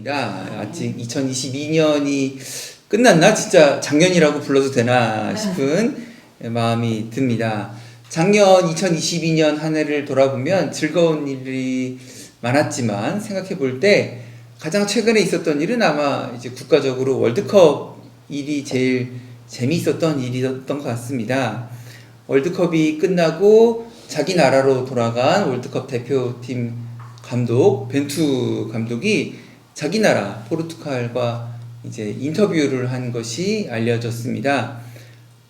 봅니다. 아직 2022년이 끝났나? 진짜 작년이라고 불러도 되나 싶은 마음이 듭니다. 작년 2022년 한 해를 돌아보면 즐거운 일이 많았지만 생각해 볼 때 가장 최근에 있었던 일은 아마 이제 국가적으로 월드컵 일이 제일 재미있었던 일이었던 것 같습니다. 월드컵이 끝나고 자기 나라로 돌아간 월드컵 대표팀 감독 벤투 감독이 자기 나라 포르투갈과 이제 인터뷰를 한 것이 알려졌습니다.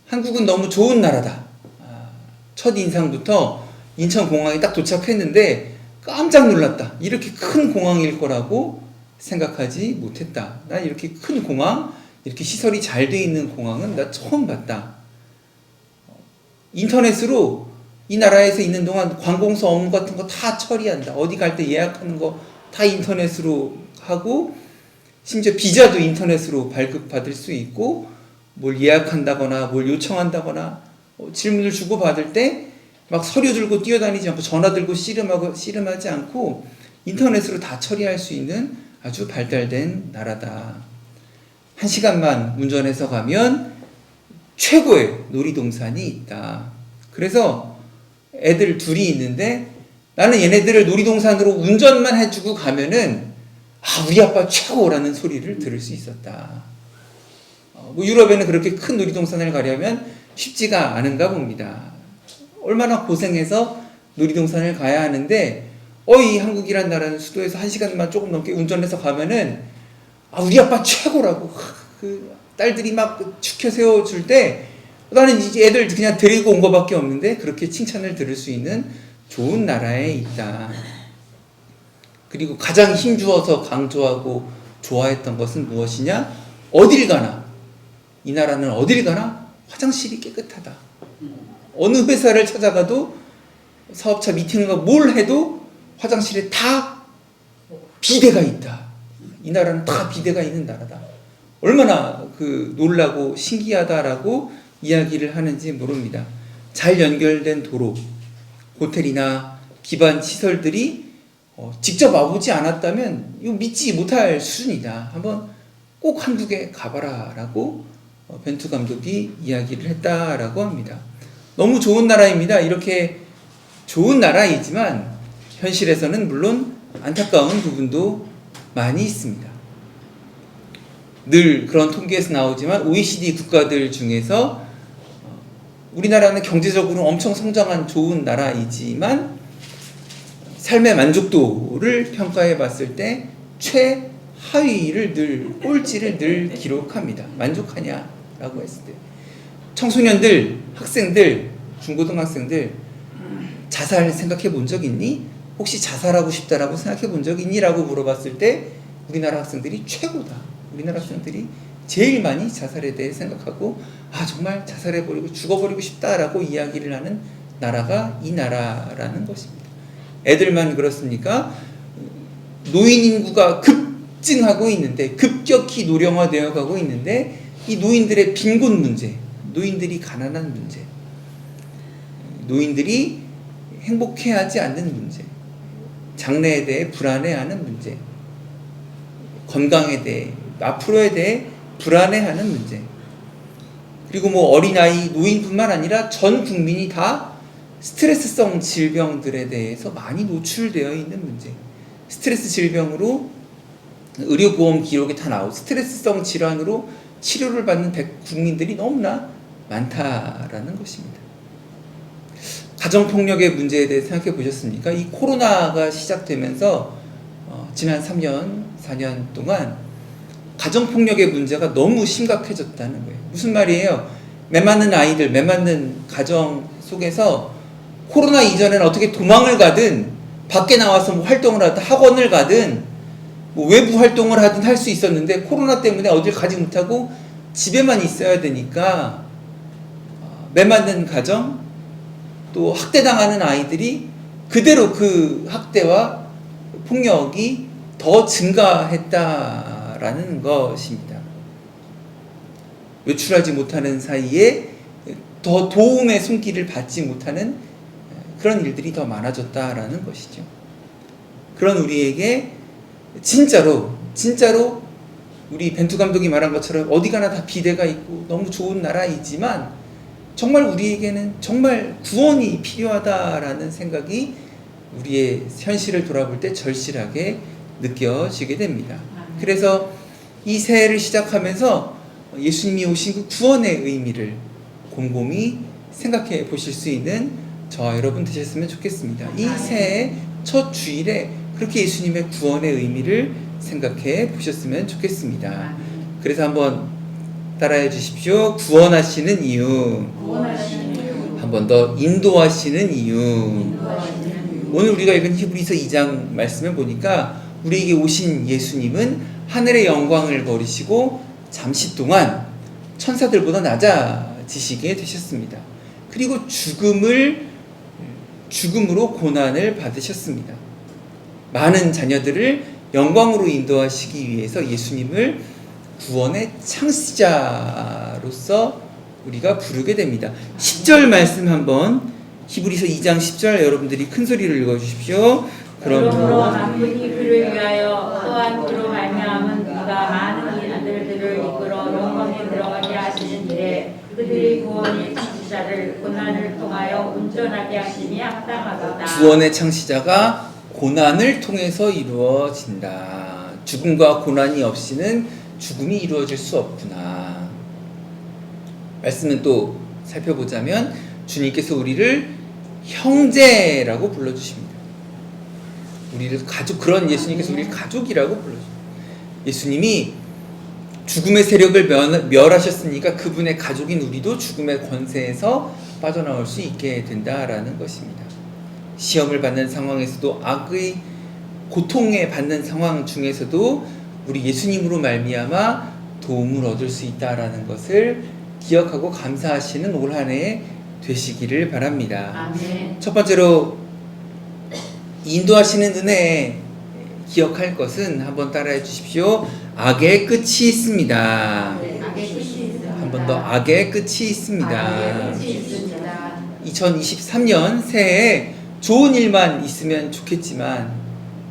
한국은 너무 좋은 나라다. 아, 첫 인상부터 인천 공항에 딱 도착했는데 깜짝 놀랐다. 이렇게 큰 공항일 거라고 생각하지 못했다. 난 이렇게 큰 공항, 이렇게 시설이 잘 돼 있는 공항은 나 처음 봤다. 인터넷으로 이 나라에서 있는 동안 관공서 업무 같은 거 다 처리한다. 어디 갈 때 예약하는 거 다 인터넷으로 하고 심지어 비자도 인터넷으로 발급받을 수 있고 뭘 예약한다거나 뭘 요청한다거나 어, 질문을 주고 받을 때 막 서류 들고 뛰어다니지 않고 전화 들고 씨름하고 씨름하지 않고 인터넷으로 다 처리할 수 있는 아주 발달된 나라다. 한 시간만 운전해서 가면 최고의 놀이동산이 있다. 그래서 애들 둘이 있는데 나는 얘네들을 놀이동산으로 운전만 해주고 가면은 아 우리 아빠 최고라는 소리를 들을 수 있었다. 어, 뭐 유럽에는 그렇게 큰 놀이동산을 가려면 쉽지가 않은가 봅니다. 얼마나 고생해서 놀이동산을 가야 하는데 어이 한국이란 나라는 수도에서 한 시간만 조금 넘게 운전해서 가면은 아 우리 아빠 최고라고 하, 그 딸들이 막 축혀 세워줄 때 나는 이제 애들 그냥 데리고 온 것밖에 없는데 그렇게 칭찬을 들을 수 있는 좋은 나라에 있다. 그리고 가장 힘주어서 강조하고 좋아했던 것은 무엇이냐? 어딜 가나 이 나라는 어딜 가나 화장실이 깨끗하다. 어느 회사를 찾아가도 사업자 미팅을 뭘 해도 화장실에 다 비대가 있다. 이 나라는 다 비대가 있는 나라다. 얼마나 그 놀라고 신기하다라고 이야기를 하는지 모릅니다. 잘 연결된 도로, 호텔이나 기반 시설들이 어, 직접 와보지 않았다면 이거 믿지 못할 수준이다. 한번 꼭개 가봐라라고 어, 벤투 감독이 이야기를 했다라고 합니다. 너무 좋은 나라입니다. 이렇게 좋은 나라이지만 현실에서는 물론 안타까운 부분도 많이 있습니다. 늘 그런 통계에서 나오지만 OECD 국가들 중에서 어, 우리나라는 경제적으로 엄청 성장한 좋은 나라이지만 삶의 만족도를 평가해 봤을 때 최하위를 늘 꼴찌를 늘 기록합니다. 만족하냐라고 했을 때 청소년들, 학생들, 중고등학생들 자살 생각해 본 적 있니? 혹시 자살하고 싶다라고 생각해 본 적 있니? 라고 물어봤을 때 우리나라 학생들이 최고다. 우리나라 학생들이 제일 많이 자살에 대해 생각하고 아 정말 자살해 버리고 죽어 버리고 싶다라고 이야기를 하는 나라가 이 나라라는 것입니다. 애들만 그렇습니까? 노인 인구가 급증하고 있는데 급격히 노령화되어 가고 있는데 이 노인들의 빈곤 문제, 노인들이 가난한 문제, 노인들이 행복해하지 않는 문제, 장래에 대해 불안해하는 문제, 건강에 대해 앞으로에 대해 불안해하는 문제. 그리고 뭐 어린아이, 노인뿐만 아니라 전 국민이 다 스트레스성 질병들에 대해서 많이 노출되어 있는 문제. 스트레스 질병으로 의료보험 기록에 다 나오고 스트레스성 질환으로 치료를 받는 백- 국민들이 너무나 많다라는 것입니다. 가정폭력의 문제에 대해 생각해 보셨습니까? 이 코로나가 시작되면서 어, 지난 3년, 4년 동안 가정폭력의 문제가 너무 심각해졌다는 거예요. 무슨 말이에요? 매 맞는 아이들, 매 맞는 가정 속에서 코로나 이전에는 어떻게 도망을 가든 밖에 나와서 뭐 활동을 하든 학원을 가든 뭐 외부 활동을 하든 할 수 있었는데 코로나 때문에 어딜 가지 못하고 집에만 있어야 되니까 어, 매 맞는 가정 또 학대당하는 아이들이 그대로 그 학대와 폭력이 더 증가했다라는 것입니다. 외출하지 못하는 사이에 더 도움의 손길을 받지 못하는 그런 일들이 더 많아졌다라는 것이죠. 그런 우리에게 진짜로 진짜로 우리 벤투 감독이 말한 것처럼 어디 가나 다 비대가 있고 너무 좋은 나라이지만 정말 우리에게는 정말 구원이 필요하다라는 생각이 우리의 현실을 돌아볼 때 절실하게 느껴지게 됩니다. 그래서 이 새해를 시작하면서 예수님이 오신 그 구원의 의미를 곰곰이 생각해 보실 수 있는 저와 여러분 되셨으면 좋겠습니다. 이 새해 첫 주일에 그렇게 예수님의 구원의 의미를 생각해 보셨으면 좋겠습니다. 그래서 한번 따라해 주십시오. 구원하시는 이유. 한번 더 인도하시는 이유. 오늘 우리가 읽은 히브리서 2장 말씀을 보니까 우리에게 오신 예수님은 하늘의 영광을 버리시고 잠시 동안 천사들보다 낮아지시게 되셨습니다. 그리고 죽음을 죽음으로 고난을 받으셨습니다. 많은 자녀들을 영광으로 인도하시기 위해서 예수님을 구원의 창시자로서 우리가 부르게 됩니다. 10절 말씀 한번 히브리서 2장 10절 여러분들이 큰 소리를 읽어 주십시오. 그러므로 남분이 그를 위하여 또한 그로 말미암은 그가 많은 아들들을 이끌어 영광에 들어가게 하시는데 그들의 구원의 창시자를 고난을 통하여 온전하게 하심이 합당하도다. 구원의 창시자가 고난을 통해서 이루어진다. 죽음과 고난이 없이는 죽음이 이루어질 수 없구나. 말씀은 또 살펴보자면 주님께서 우리를 형제라고 불러주십니다. 우리를 가족 그런 예수님께서 우리를 가족이라고 불러주십니다. 예수님이 죽음의 세력을 멸, 멸하셨으니까 그분의 가족인 우리도 죽음의 권세에서 빠져나올 수 있게 된다라는 것입니다. 시험을 받는 상황에서도 악의 고통에 받는 상황 중에서도 우리 예수님으로 말미암아 도움을 얻을 수 있다라는 것을 기억하고 감사하시는 올 한해 되시기를 바랍니다. 아멘. 첫 번째로 인도하시는 은혜 기억할 것은 한번 따라해 주십시오. 악의 끝이 있습니다. 한 번 더 악의 끝이 있습니다. 악의 끝이 있습니다. 2023년 새해에 좋은 일만 있으면 좋겠지만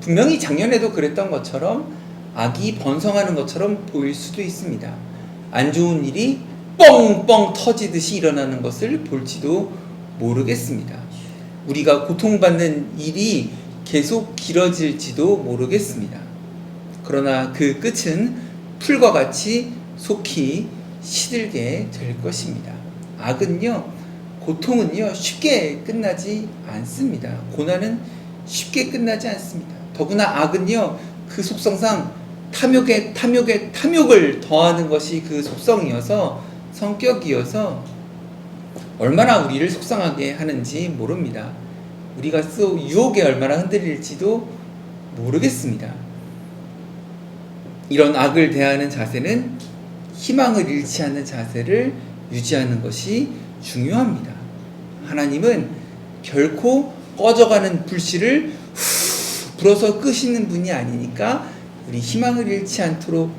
분명히 작년에도 그랬던 것처럼 악이 번성하는 것처럼 보일 수도 있습니다. 안 좋은 일이 뻥뻥 터지듯이 일어나는 것을 볼지도 모르겠습니다. 우리가 고통받는 일이 계속 길어질지도 모르겠습니다. 그러나 그 끝은 풀과 같이 속히 시들게 될 것입니다. 악은요, 고통은요, 쉽게 끝나지 않습니다. 고난은 쉽게 끝나지 않습니다. 더구나 악은요, 그 속성상 탐욕에, 탐욕에, 탐욕을 더하는 것이 그 속성이어서 성격이어서 얼마나 우리를 속상하게 하는지 모릅니다. 우리가 또 유혹에 얼마나 흔들릴지도 모르겠습니다. 이런 악을 대하는 자세는 희망을 잃지 않는 자세를 유지하는 것이 중요합니다. 하나님은 결코 꺼져가는 불씨를 후 불어서 끄시는 분이 아니니까 우리 희망을 잃지 않도록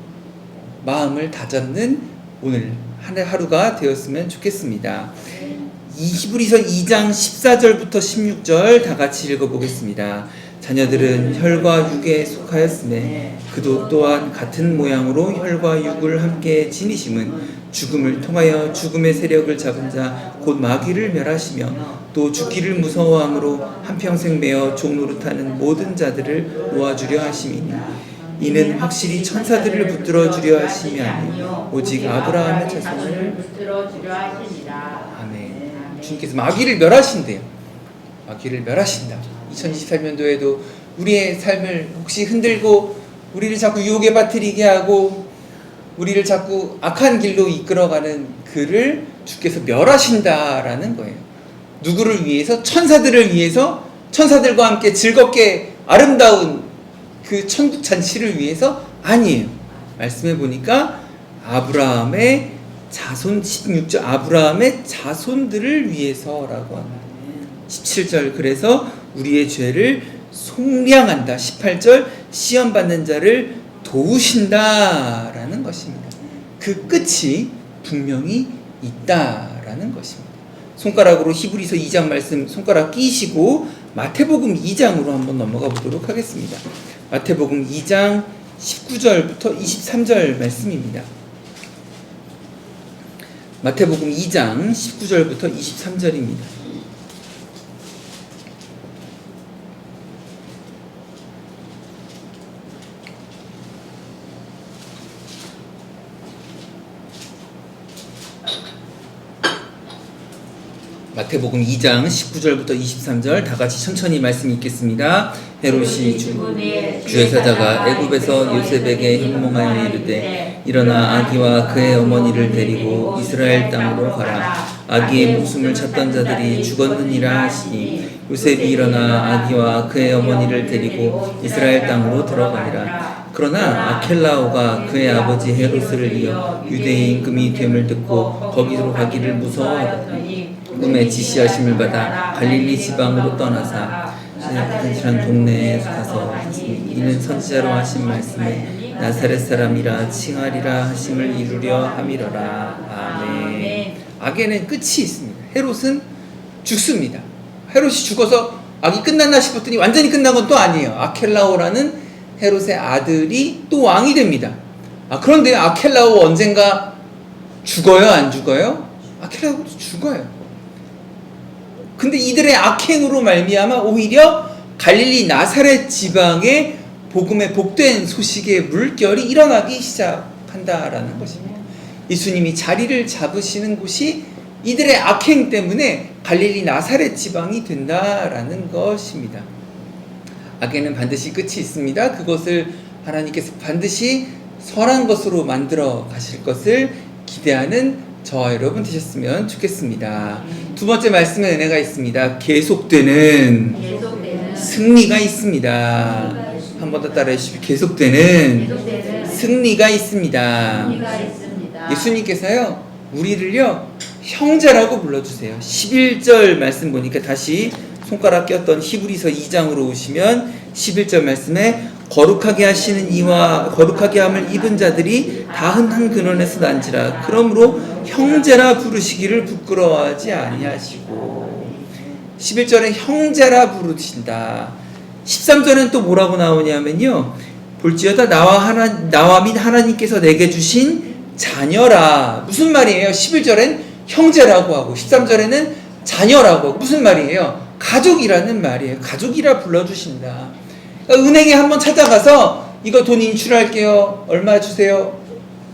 마음을 다잡는 오늘 한 하루가 되었으면 좋겠습니다. 이 히브리서 2장 14절부터 16절 다 같이 읽어보겠습니다. 자녀들은 혈과 육에 속하였음에 그도 또한 같은 모양으로 혈과 육을 함께 지니심은 죽음을 통하여 죽음의 세력을 잡은 자 곧 마귀를 멸하시며 또 죽기를 무서워함으로 한평생 매어 종노릇하는 모든 자들을 놓아주려 하심이니 이는 확실히 천사들을 붙들어 주려 하심이 아니요 오직 아브라함의 자손을 붙들어 주려 하십니다. 아멘. 주님께서 마귀를 멸하신대요. 마귀를 멸하신다. 2023년도에도 우리의 삶을 혹시 흔들고 우리를 자꾸 유혹에 빠뜨리게 하고 우리를 자꾸 악한 길로 이끌어가는 그를 주께서 멸하신다라는 거예요. 누구를 위해서 천사들을 위해서 천사들과 함께 즐겁게 아름다운 그 천국 잔치를 위해서 아니에요. 말씀해 보니까 아브라함의 자손 16절 아브라함의 자손들을 위해서라고 합니다. 17절 그래서 우리의 죄를 속량한다. 18절 시험 받는 자를 도우신다라는 것입니다. 그 끝이 분명히 있다라는 것입니다. 손가락으로 히브리서 2장 말씀 손가락 끼시고 마태복음 2장으로 한번 넘어가 보도록 하겠습니다. 마태복음 2장 19절부터 23절 말씀입니다. 마태복음 2장 19절부터 23절입니다. 마태복음 2장 19절부터 23절 다 같이 천천히 말씀 읽겠습니다. 헤롯이 주, 주의 사자가 애굽에서 요셉에게 현몽하여 이르되 일어나 아기와 그의 어머니를 데리고 이스라엘 땅으로 가라. 아기의 목숨을 찾던 자들이 죽었느니라 하시니 요셉이 일어나 아기와 그의 어머니를 데리고 이스라엘 땅으로 들어가니라. 그러나 아켈라오가 그의 아버지 헤롯을 이어 유대의 임금이 됨을 듣고 거기로 가기를 무서워하더니 꿈에 지시하심을 받아 갈릴리 지방으로 떠나사 시작한 동네에 가서 이는 선지자로 하신 말씀에 나사렛 사람이라 칭하리라 하심을 이루려 함이러라. 아멘. 악에는 끝이 있습니다. 헤롯은 죽습니다. 헤롯이 죽어서 악이 끝났나 싶었더니 완전히 끝난 건 또 아니에요. 아켈라오라는 헤롯의 아들이 또 왕이 됩니다. 아 그런데 아켈라오 언젠가 죽어요? 안 죽어요? 아켈라오도 죽어요 근데 이들의 악행으로 말미암아 오히려 갈릴리 나사렛 지방에 복음의 복된 소식의 물결이 일어나기 시작한다라는 것입니다. 예수님이 자리를 잡으시는 곳이 이들의 악행 때문에 갈릴리 나사렛 지방이 된다라는 것입니다. 악에는 반드시 끝이 있습니다. 그것을 하나님께서 반드시 선한 것으로 만들어 가실 것을 기대하는 저와 여러분 되셨으면 좋겠습니다. 두 번째 말씀에 은혜가 있습니다. 계속되는 승리가 있습니다. 한 번 더 따라해 주십시오. 계속되는. 승리가 있습니다. 예수님께서요, 우리를요, 형제라고 불러주세요. 11절 말씀 보니까 다시 손가락 꼈던 히브리서 2장으로 오시면 11절 말씀에 거룩하게 하시는 이와 거룩하게 함을 입은 자들이 다 흔한 근원에서 난지라. 그러므로 형제라 부르시기를 부끄러워하지 아니하시고. 11절에 형제라 부르신다. 13절은 또 뭐라고 나오냐면요. 볼지어다 나와 하나 나와 및 하나님께서 내게 주신 자녀라. 무슨 말이에요? 11절엔 형제라고 하고 13절에는 자녀라고 하고 무슨 말이에요? 가족이라는 말이에요. 가족이라 불러주신다 은행에 한번 찾아가서 이거 돈 인출할게요. 얼마 주세요.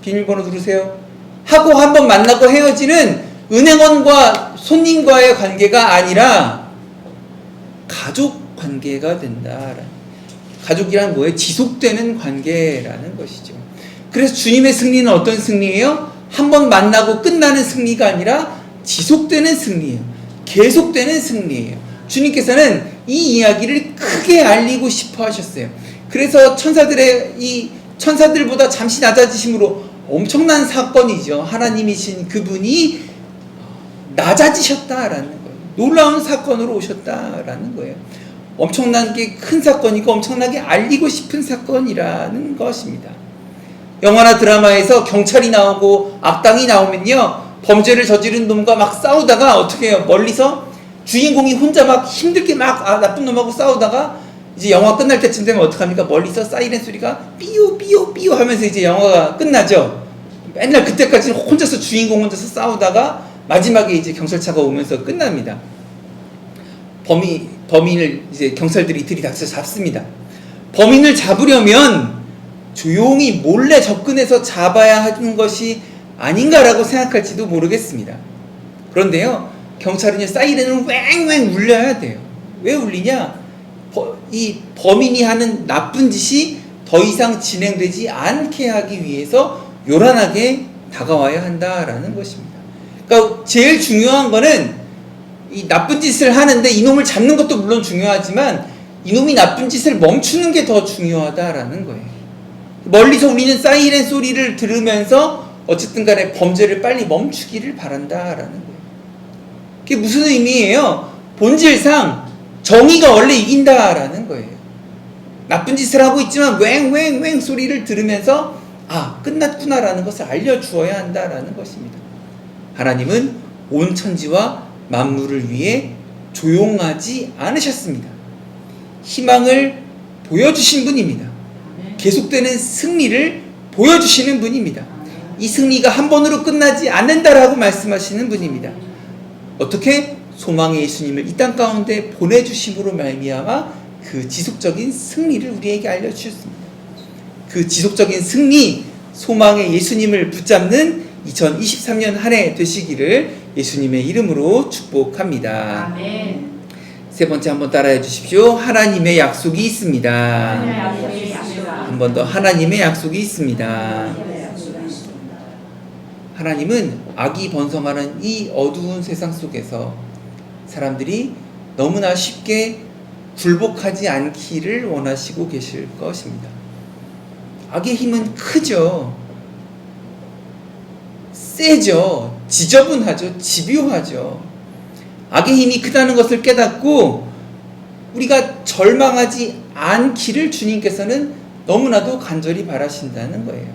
비밀번호 누르세요. 하고 한번 만나고 헤어지는 은행원과 손님과의 관계가 아니라 가족 관계가 된다. 가족이란 뭐예요? 지속되는 관계라는 것이죠. 그래서 주님의 승리는 어떤 승리예요? 한 번 만나고 끝나는 승리가 아니라 지속되는 승리예요. 계속되는 승리예요. 주님께서는 이 이야기를 크게 알리고 싶어 하셨어요. 그래서 천사들의 이 천사들보다 잠시 낮아지심으로 엄청난 사건이죠. 하나님이신 그분이 낮아지셨다라는 거예요. 놀라운 사건으로 오셨다라는 거예요. 엄청나게 큰 사건이고 엄청나게 알리고 싶은 사건이라는 것입니다. 영화나 드라마에서 경찰이 나오고 악당이 나오면요. 범죄를 저지른 놈과 막 싸우다가 어떻게 해요? 멀리서 주인공이 혼자 막 힘들게 막 아, 나쁜 놈하고 싸우다가 이제 영화 끝날 때쯤 되면 어떡합니까? 멀리서 사이렌 소리가 삐요 삐요 삐요 하면서 이제 영화가 끝나죠. 맨날 그때까지 혼자서 주인공 혼자서 싸우다가 마지막에 이제 경찰차가 오면서 끝납니다. 범인 범인을 이제 경찰들이 들이닥쳐 잡습니다. 범인을 잡으려면 조용히 몰래 접근해서 잡아야 하는 것이 아닌가라고 생각할지도 모르겠습니다. 그런데요, 경찰은 사이렌을 왱왱 울려야 돼요. 왜 울리냐? 버- 이 범인이 하는 나쁜 짓이 더 이상 진행되지 않게 하기 위해서 요란하게 다가와야 한다라는 것입니다. 그러니까 제일 중요한 거는 이 나쁜 짓을 하는데 이놈을 잡는 것도 물론 중요하지만 이놈이 나쁜 짓을 멈추는 게 더 중요하다라는 거예요. 멀리서 우리는 사이렌 소리를 들으면서 어쨌든 간에 범죄를 빨리 멈추기를 바란다라는 거예요. 그게 무슨 의미예요? 본질상 정의가 원래 이긴다라는 거예요. 나쁜 짓을 하고 있지만 왱왱왱 소리를 들으면서 아 끝났구나라는 것을 알려주어야 한다라는 것입니다. 하나님은 온 천지와 만물을 위해 조용하지 않으셨습니다. 희망을 보여주신 분입니다. 계속되는 승리를 보여주시는 분입니다. 이 승리가 한 번으로 끝나지 않는다라고 말씀하시는 분입니다. 어떻게 소망의 예수님을 이 땅 가운데 보내주심으로 말미암아 그 지속적인 승리를 우리에게 알려주셨습니다. 그 지속적인 승리, 소망의 예수님을 붙잡는 2023년 한 해 되시기를 예수님의 이름으로 축복합니다. 아멘. 세 번째 한번 따라해 주십시오. 하나님의 약속이 있습니다. 한 번 더 하나님의 약속이 있습니다. 하나님은 악이 번성하는 이 어두운 세상 속에서 사람들이 너무나 쉽게 굴복하지 않기를 원하시고 계실 것입니다. 악의 힘은 크죠. 세죠. 지저분하죠. 집요하죠. 악의 힘이 크다는 것을 깨닫고 우리가 절망하지 않기를 주님께서는 너무나도 간절히 바라신다는 거예요.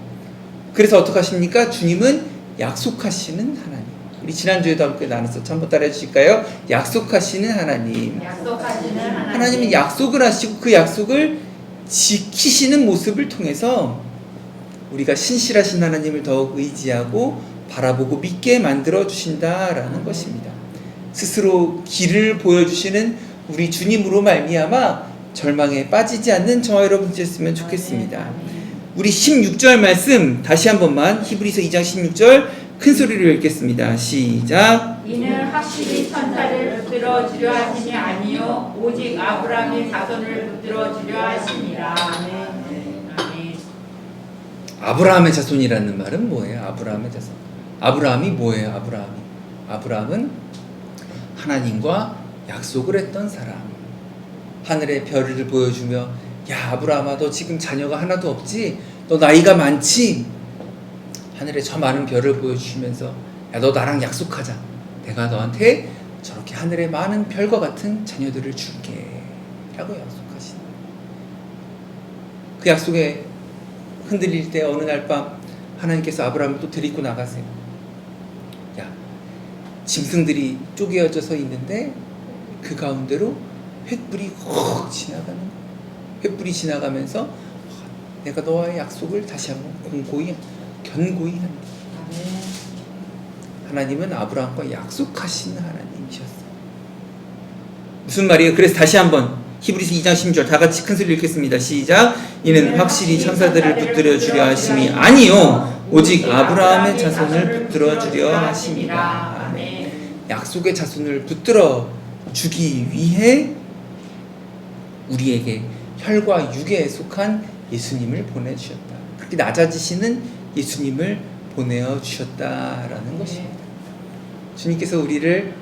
그래서 어떻게 하십니까? 주님은 약속하시는 하나님. 우리 지난주에도 함께 나눴었죠. 한번 따라해 주실까요? 약속하시는 하나님. 약속하시는 하나님. 하나님은 약속을 하시고 그 약속을 지키시는 모습을 통해서 우리가 신실하신 하나님을 더욱 의지하고 바라보고 믿게 만들어 주신다라는 것입니다. 스스로 길을 보여주시는 우리 주님으로 말미암아 절망에 빠지지 않는 저와 여러분 되셨으면 좋겠습니다. 우리 16절 말씀 다시 한 번만 히브리서 2장 16절 큰 소리로 읽겠습니다. 시작. 이는 확실히 천사를 붙들어 주려 하심이 아니요 오직 아브라함의 자손을 붙들어 주려 하심이라. 아멘. 아멘. 아브라함의 자손이라는 말은 뭐예요? 아브라함의 자손. 아브라함이 뭐예요? 아브라함이. 아브라함은 하나님과 약속을 했던 사람. 하늘의 별을 보여주며 야 아브라함아 너 지금 자녀가 하나도 없지? 너 나이가 많지? 하늘에 저 많은 별을 보여주시면서 야 너 나랑 약속하자. 내가 너한테 저렇게 하늘에 많은 별과 같은 자녀들을 줄게. 라고 약속하신. 그 약속에 흔들릴 때 어느 날 밤 하나님께서 아브라함을 또 데리고 나가세요. 야, 짐승들이 쪼개어져서 있는데 그 가운데로 횃불이 확 지나가는. 횃불이 지나가면서 내가 너와의 약속을 다시 한번 공고히 견고히 한다. 하나님은 아브라함과 약속하시는 하나님이셨어요. 무슨 말이에요? 그래서 다시 한번 히브리서 2장 16절 다 같이 큰 소리 읽겠습니다. 시작. 이는 확실히 천사들을 붙들어 주려 하심이 아니요 오직 아브라함의 자손을 붙들어 주려 하심이라. 아멘. 약속의 자손을 붙들어 주기 위해 우리에게 혈과 육에 속한 예수님을 보내 주셨다. 그렇게 낮아지시는 예수님을 보내어 주셨다라는 것입니다. 주님께서 우리를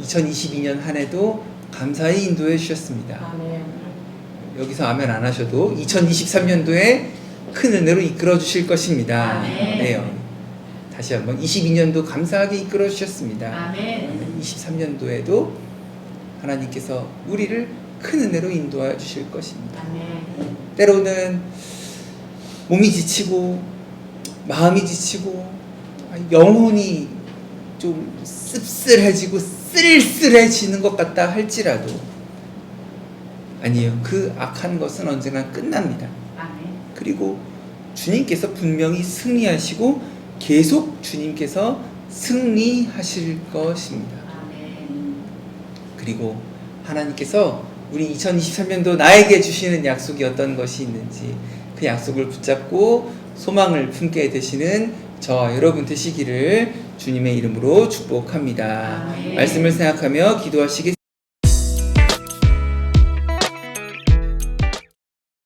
2022년 한 해도 감사히 인도해 주셨습니다. 아멘. 여기서 아멘 안 하셔도 2023년도에 큰 은혜로 이끌어 주실 것입니다. 아멘. 네. 다시 한번 22년도 감사하게 이끌어 주셨습니다. 아멘. 23년도에도 하나님께서 우리를 큰 은혜로 인도하여 주실 것입니다. 아멘. 때로는 몸이 지치고 마음이 지치고 영혼이 좀 씁쓸해지고 쓸쓸해지는 것 같다 할지라도 아니에요. 그 악한 것은 언젠가 끝납니다. 그리고 주님께서 분명히 승리하시고 계속 주님께서 승리하실 것입니다. 그리고 하나님께서 우리 2023년도 나에게 주시는 약속이 어떤 것이 있는지 그 약속을 붙잡고 소망을 품게 되시는 저와 여러분 되시기를 주님의 이름으로 축복합니다. 아멘. 말씀을 생각하며 기도하시겠습니다.